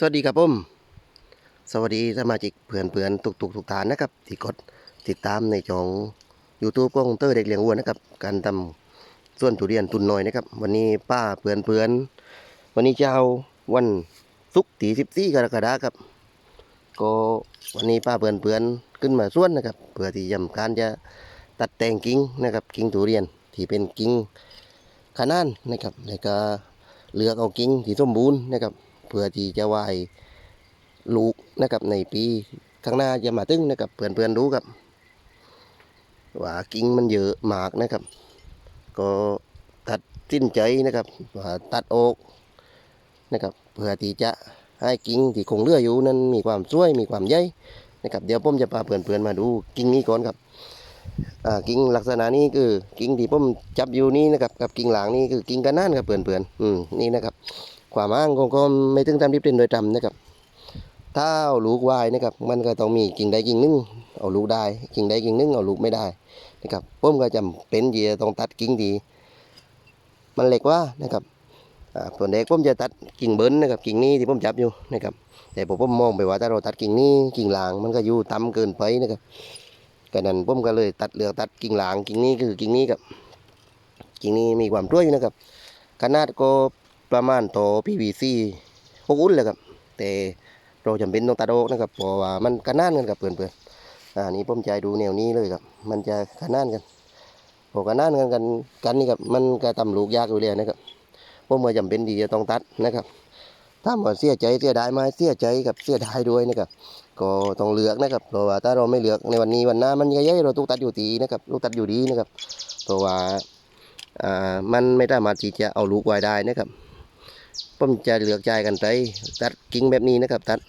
สวัสดีครับผมสวัสดีสมาชิกเพื่อนเพื่อนๆทุกทุกทุกฐานนะครับที่กดติดตามในช่อง YouTube ของเตอร์เด็กเลี้ยงวัวนะครับการทำส่วนทุเรียนตุนน้อยนะครับ วันนี้ป้าเพื่อนเพื่อนวันนี้เจ้าวันศุกร์ที่14กรกฎาคมครับ ก็วันนี้ป้าเพื่อนเพื่อนขึ้นมาส่วนนะครับเพื่อที่ยำการจะตัดแต่งกิ่งนะครับกิ่งทุเรียนที่เป็นกิ่งขนานนะครับแล้วก็เลือกเอากิ่งที่สมบูรณ์นะครับ เพื่อที่จะไหวลูกนะครับในปีข้างหน้าจะมาตึ้งนะครับเพื่อนๆรู้ครับว่ากิ่งมันเยอะมากนะครับ ก็ตัดสิ้นใจนะครับว่าตัดออกนะครับ เพื่อที่จะให้กิ่งที่คงเลืออยู่นั้นมีความสวยมีความใหญ่นะครับ เดี๋ยวผมจะพาเพื่อนๆมาดูกิ่งนี้ก่อนครับอ่ากิ่งลักษณะนี้คือกิ่งที่ผมจับอยู่นี้นะครับ กับกิ่งหลังนี้คือกิ่งกันนั่นครับเพื่อนๆอืมนี่นะครับ ความอ้างของก็ไม่ถึงตามที่เป็นโดยจำนะครับ ถ้าเอาลูกวายนะครับ มันก็ต้องมีกิ่งใดกิ่งหนึงเอาลูกได้ กิ่งใดกิ่งหนึงเอาลูกไม่ได้นะครับผมก็จำเป็นที่จะต้องตัดกิ่งดีมันเล็กว่านะครับส่วนเด็กผมจะตัดกิ่งเบิ้ลนะครับกิ่งนี้ที่ผมจับอยู่นะครับแต่ผมผมมองไปว่าถ้าเราตัดกิ่งนี้กิ่งหลางมันก็อยู่ต่ำเกินไปนะครับก็นั้นผมก็เลยตัดเลือกตัดกิ่งหลางกิ่งนี้คือกิ่งนี้ครับกิ่งนี้มีความร่วยอยู่นะครับขนาดก็ ประมาณต่อ PVC หกอุ่นเลยครับ แต่เราจำเป็นต้องตัดออกนะครับเพราะว่ามันขนานกันกับเพื่อนๆอ่านี่ผมใจดูแนวนี้เลยครับ มันจะขนานกันพอขนานกันกันกันนี่ครับมันก็ทำลูกยากอยู่เลยนะครับผมก็จำเป็นที่จะต้องตัดนะครับถ้าว่าเสียใจเสียดายไหมเสียใจกับเสียดายด้วยนะครับก็ต้องเลือกนะครับเพราะว่าถ้าเราไม่เลือกในวันนี้วันหน้ามันใหญ่ๆเราต้องตัดอยู่ดีนะครับลูกตัดอยู่ดีนะครับเพราะว่าอ่ามันไม่สามาที่จะเอาลูกไว้ได้นะครับ ผมจะเหลือกใจกันไปตัดกิ่งแบบนี้นะครับ ตัด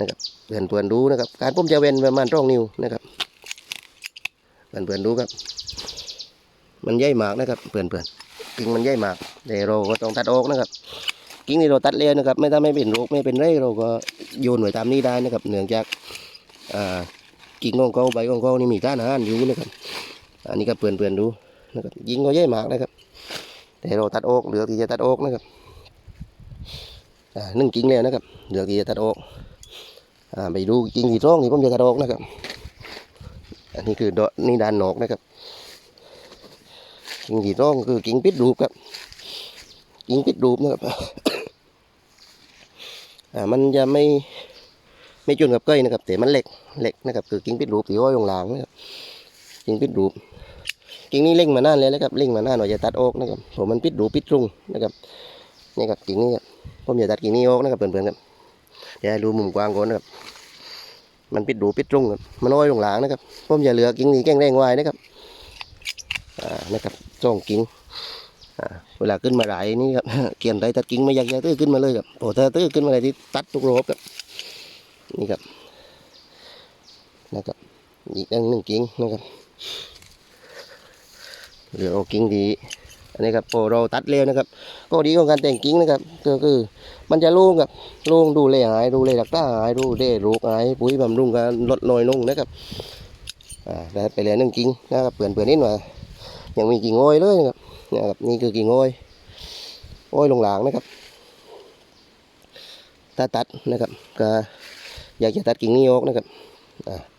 นะครับเพื่อนเพื่อนๆดูนะครับ การผมจะเว้นประมาณร่องนิ้วนะครับเพื่อนเพื่อนๆดูครับ มันใหญ่มากนะครับเพื่อนเพื่อนกิ่งมันใหญ่มากแต่เราก็ต้องตัดออกนะครับกิ่งที่เราตัดเลยนะครับ ไม่ถ้าไม่เป็นโรคไม่เป็นไรเราก็โยนไว้ตามนี้ได้นะครับ เนื่องจากอ่ากิ่งของเขาใบของเขานี่มีท่านอาหารอยู่นะครับ อันนี้ก็เพื่อนเพื่อนๆดูนะครับยิงก็เยอะมากนะครับ แต่เราตัดออกเหลือที่จะตัดออกนะครับ นึ่งกิ่งแล้วนะครับเหลือที่จะตัดออกอไปดูกิ่งที่สองที่ผมจะตัดออกนะครับ อันนี้คือดอกนี่ด้านนอกนะครับกิ่งที่สองคือกิ่งปิดรูปครับกิ่งปิดรูปนะครับมันจะไม่ไม่จุนกับเก้ยนะครับแต่มันเหล็กเหล็กนะครับคือกิ่งปิดรูปที่ห้อยลงหลางนะครับกิ่งปิดรูปกิ่งนี้เล่งมานานแล้วนะครับเล่งมานานว่าจะตัดออกนะครับผมมันปิดรูปิดรุงนะครับนี่ครับกิ่งนี้ครับ ผมจะตัดกิ่งนี้ออกนะครับเพื่อนๆครับเดี๋ยวให้ดูมุมกว้างก่อนนะครับมันปิดรูปิดรุ่งครับมันน้อยลงหลางนะครับผมจะเหลือกิ่งนี้แกล้งแรงไว้นะครับอ่านะครับจ้องกิ่งอ่าเวลาขึ้นมาไหลนี่ครับเกียนไรตัดกิ่งไม่อยากจะตื้อขึ้นมาเลยครับโอ้ถ้าตื้อขึ้นมาเลยที่ตัดทุกโรบครับนี่ครับนะครับอีกอันหนึ่งกิ่งนะครับเหลือเอากิ่งดี นนี้ครับพอเราตัดเร็วนะครับ ก็ดีของการแต่งกิ่งนะครับ ก็คือมันจะโล่งครับโล่งดูแลหายดูแลรักษาหายดูแลโรคหายปุ๋ยบำรุงการลดน้อยลงนะครับอ่าได้ไปแล้วหนึ่งกิ่งนะครับเปลี่ยนเปลี่ยนนิดหน่อยยังมีกิ่งอ้อยเลยนะครับนะครับนี่คือกิ่งอ้อยอ้อยลงหลางนะครับถ้าตัดนะครับก็อยากจะตัดกิ่งนี้ออกนะครับอ่า